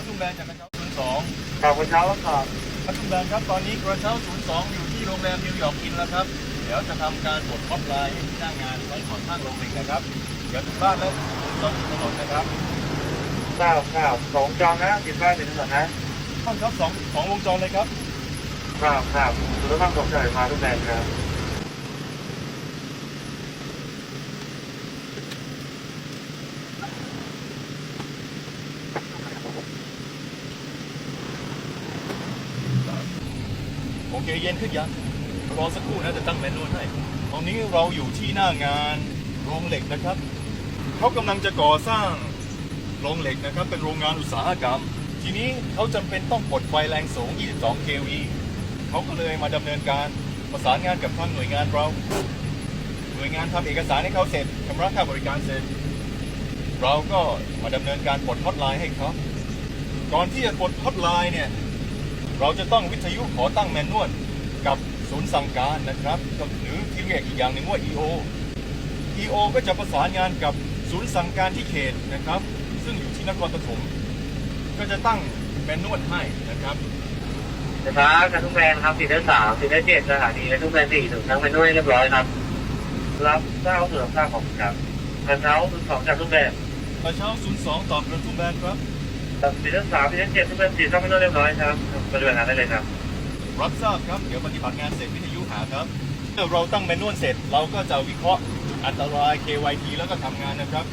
ระทุ่มแบนจากกระเช้าศูนย์สองขอบคุณเช้าแล้วครับกระทุ่มแบนครับตอนนี้กระเช้าศูนย์สองอยู่ที่โรงแรมนิวยอร์กอินแล้วครับเดี๋ยวจะทำการตรวจพบลายให้ที่หน้างานไว้ก่อนข้างโรงเรียนนะครับเดี๋ยวถึงบ้านแล้วต้องถนนนะครับเก้าเก้าสองจองนะติดป้ายติดถนนนะท่านครับสองสองวงจรเลยครับครับครับสุรภาพสมใจพาทุกแบรนด์ครับ เคเย็นขึ้นยังรอสักครู่นะจะตั้งแมนนวลให้ตอนนี้เราอยู่ที่หน้างานโรงเหล็กนะครับเขากำลังจะก่อสร้างโรงเหล็กนะครับ เป็นโรงงานอุตสาหกรรม ทีนี้เขาจำเป็นต้องปลดไฟแรงสูง 22 kV เขาก็เลยมาดำเนินการประสานงานกับทางหน่วยงานเรา หน่วยงานทำเอกสารให้เขาเสร็จชำระค่าบริการเสร็จ เราก็มาดำเนินการปลดฮอตไลน์ให้เขาก่อนที่จะปลดฮอตไลน์เนี่ย เราจะต้องวิทยุขอตั้งแมนนวลกับศูนย์สั่งการนะครับก็หรือที่เรียกอีกอย่างหนึ่งว่า EO EO ก็จะประสานงานกับศูนย์สั่งการที่เขตนะครับ ซึ่งอยู่ที่นครปฐมก็จะตั้งแมนนวลให้นะครับนะครับการทุกแบรนด์ครับติดได้สามติดได้เจ็ดสถานีและทุกแบรนด์สี่ถึงทั้งเป็นด้วยเรียบร้อยครับ รับเจ้าเสือข้าของครับกระเช้าศูนย์สองจากทุกแบรนด์กระเช้า02ตอบกระทุ่มแบนครับ ติดได้สามติดได้เจ็ดทุกเป็นสี่ทั้งไม่ต้องเรียบร้อยครับปฏิบัติงานได้เลยครับ รับทราบครับ เดี๋ยวปฏิบัติงานเสร็จวิทยุหาครับเมื่อเราตั้งเมนนวลเสร็จ เราก็จะวิเคราะห์จุดอันตราย KYT แล้วก็ทำงานนะครับ